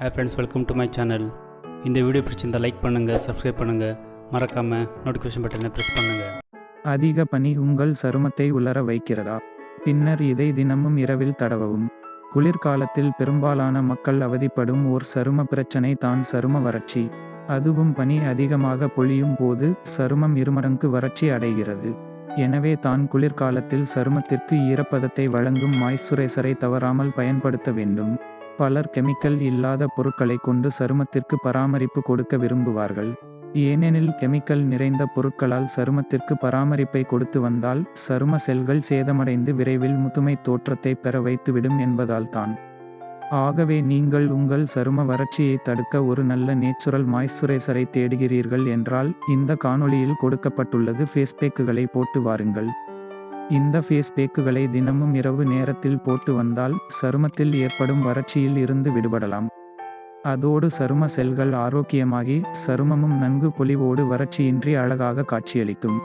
Hey friends welcome to my channel இந்த video பிடிச்சிருந்தால் like பண்ணுங்கள் சப்ஸ்கிரைப் பண்ணுங்கள் மறக்காமல் நோட்டிஃபிகேஷன் பட்டனை ப்ரெஸ் பண்ணுங்கள் அதிக பனி உங்கள் சருமத்தை உலர வைக்கிறதா? பின்னர் இதை தினமும் இரவில் தடவவும். குளிர்காலத்தில் பெரும்பாலான மக்கள் அவதிப்படும் ஓர் சரும பிரச்சனை தான் சரும வறட்சி. அதுவும் பனி அதிகமாக பொழியும் போது சருமம் இருமடங்கு வறட்சி அடைகிறது. எனவே தான் குளிர்காலத்தில் சருமத்திற்கு ஈரப்பதத்தை வழங்கும் மாய்ஸ்சுரைசரை தவறாமல் பயன்படுத்த வேண்டும். பலர் கெமிக்கல் இல்லாத பொருட்களை கொண்டு சருமத்திற்கு பராமரிப்பு கொடுக்க விரும்புவார்கள். ஏனெனில் கெமிக்கல் நிறைந்த பொருட்களால் சருமத்திற்கு பராமரிப்பை கொடுத்து வந்தால் சரும செல்கள் சேதமடைந்து விரைவில் முதுமை தோற்றத்தை பெற வைத்துவிடும் என்பதால் தான் ஆகவே நீங்கள் உங்கள் சரும வறட்சியை தடுக்க ஒரு நல்ல நேச்சுரல் மாய்ஸ்சுரைசரை தேடுகிறீர்கள் என்றால் இந்த காணொளியில் கொடுக்கப்பட்டுள்ளது ஃபேஸ்பேக்குகளை போட்டு வாருங்கள். இந்த ஃபேஸ் பேக்குகளை தினமும் இரவு நேரத்தில் போட்டு வந்தால் சருமத்தில் ஏற்படும் வறட்சியில் இருந்து விடுபடலாம். அதோடு சரும செல்கள் ஆரோக்கியமாகி சருமமும் நன்கு பொலிவோடு வறட்சியின்றி அழகாக காட்சியளிக்கும்.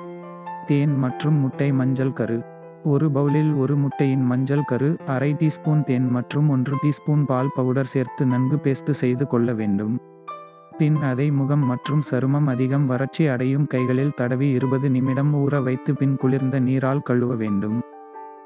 தேன் மற்றும் முட்டை மஞ்சள் கரு. ஒரு பவுலில் ஒரு முட்டையின் மஞ்சள் கரு அரை டீஸ்பூன் தேன் மற்றும் ஒன்று டீஸ்பூன் பால் பவுடர் சேர்த்து நன்கு பேஸ்ட் செய்து கொள்ள வேண்டும். பின் அதை முகம் மற்றும் சருமம் அதிகம் வறட்சி அடையும் கைகளில் தடவி இருபது நிமிடம் ஊற வைத்து பின் குளிர்ந்த நீரால் கழுவ வேண்டும்.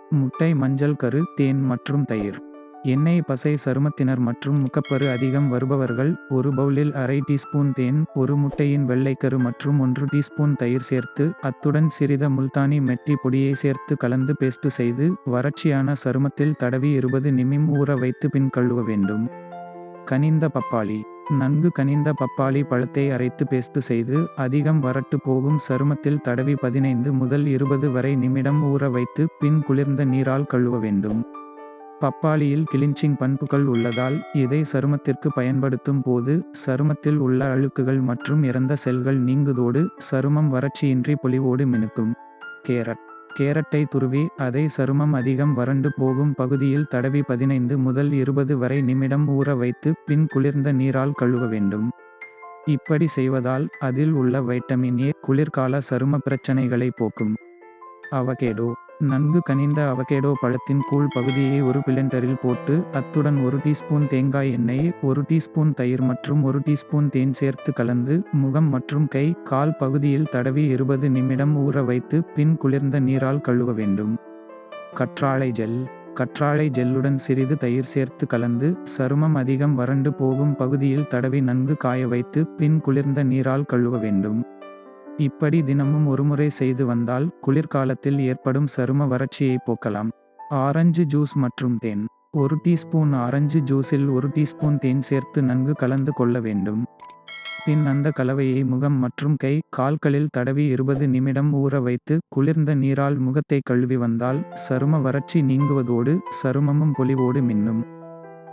முட்டை மஞ்சள் கரு தேன் மற்றும் தயிர். எண்ணெய் பசை சருமத்தினர் மற்றும் முகப்பரு அதிகம் வருபவர்கள் ஒரு பவுலில் அரை டீஸ்பூன் தேன் ஒரு முட்டையின் வெள்ளைக்கரு மற்றும் ஒன்று டீஸ்பூன் தயிர் சேர்த்து அத்துடன் சிறித முல்தானி மெட்டி பொடியை சேர்த்து கலந்து பேஸ்ட் செய்து வறட்சியான சருமத்தில் தடவி இருபது நிமிம் ஊற வைத்து பின் கழுவ வேண்டும். கனிந்த பப்பாளி. நன்கு கனிந்த பப்பாளி பழத்தை அரைத்து பேஸ்ட் செய்து அதிகம் வறட்டு போகும் சருமத்தில் தடவி பதினைந்து முதல் இருபது வரை நிமிடம் ஊற வைத்து பின் குளிர்ந்த நீரால் கழுவ வேண்டும். பப்பாளியில் கிளிஞ்சிங் பண்புகள் உள்ளதால் இதை சருமத்திற்கு பயன்படுத்தும் போது சருமத்தில் உள்ள அழுக்குகள் மற்றும் இறந்த செல்கள் நீங்குதோடு சருமம் வறட்சியின்றி பொலிவோடு மினுக்கும். கேரட் கேரட்டை துருவி அதை சருமம் அதிகம் வறண்டு போகும் பகுதியில் தடவி பதினைந்து முதல் இருபது வரை நிமிடம் ஊற வைத்து பின் குளிர்ந்த நீரால் கழுவ வேண்டும். இப்படி செய்வதால் அதில் உள்ள வைட்டமின் ஏ குளிர்கால சரும பிரச்சனைகளை போக்கும். அவகேடோ. நன்கு கனிந்த அவகேடோ பழத்தின் கூழ் பகுதியை ஒரு பிளெண்டரில் போட்டு அத்துடன் ஒரு டீஸ்பூன் தேங்காய் எண்ணெய் ஒரு டீஸ்பூன் தயிர் மற்றும் ஒரு டீஸ்பூன் தேன் சேர்த்து கலந்து முகம் மற்றும் கை கால் பகுதியில் தடவி இருபது நிமிடம் ஊற வைத்து பின் குளிர்ந்த நீரால் கழுவ வேண்டும். கற்றாழை ஜெல். கற்றாழை ஜெல்லுடன் சிறிது தயிர் சேர்த்து கலந்து சருமம் அதிகம் வறண்டு போகும் பகுதியில் தடவி நன்கு காய வைத்து பின் குளிர்ந்த நீரால் கழுவ வேண்டும். இப்படி தினமும் ஒருமுறை செய்து வந்தால் குளிர்காலத்தில் ஏற்படும் சரும வறட்சியை போக்கலாம். ஆரஞ்சு ஜூஸ் மற்றும் தேன். ஒரு டீஸ்பூன் ஆரஞ்சு ஜூஸில் ஒரு டீஸ்பூன் தேன் சேர்த்து நன்கு கலந்து கொள்ள வேண்டும். பின் அந்த கலவையை முகம் மற்றும் கை கால்களில் தடவி இருபது நிமிடம் ஊற வைத்து குளிர்ந்த நீரால் முகத்தை கழுவி வந்தால் சரும வறட்சி நீங்குவதோடு சருமமும் பொலிவோடு மின்னும்.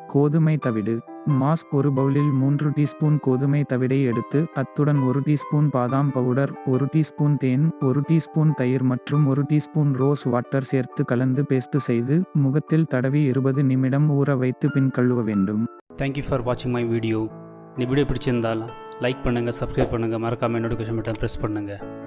கோதுமை தவிடு. மாஸ்க் ஒரு பவுலில் மூன்று டீஸ்பூன் கோதுமை தவிடை எடுத்து அத்துடன் ஒரு டீஸ்பூன் பாதாம் பவுடர் ஒரு டீஸ்பூன் தேன் ஒரு டீஸ்பூன் தயிர் மற்றும் ஒரு டீஸ்பூன் ரோஸ் வாட்டர் சேர்த்து கலந்து பேஸ்ட் செய்து முகத்தில் தடவி இருபது நிமிடம் ஊற வைத்து பின் கழுவ வேண்டும். தேங்க்யூ ஃபார் வாட்சிங் மை வீடியோ இந்த வீடியோ பிடிச்சிருந்தால் லைக் பண்ணுங்கள் சப்ஸ்கிரைப் பண்ணுங்கள் மறக்காமல் நோட்டிஃபிகேஷன் பட்டன் ப்ரெஸ் பண்ணுங்கள்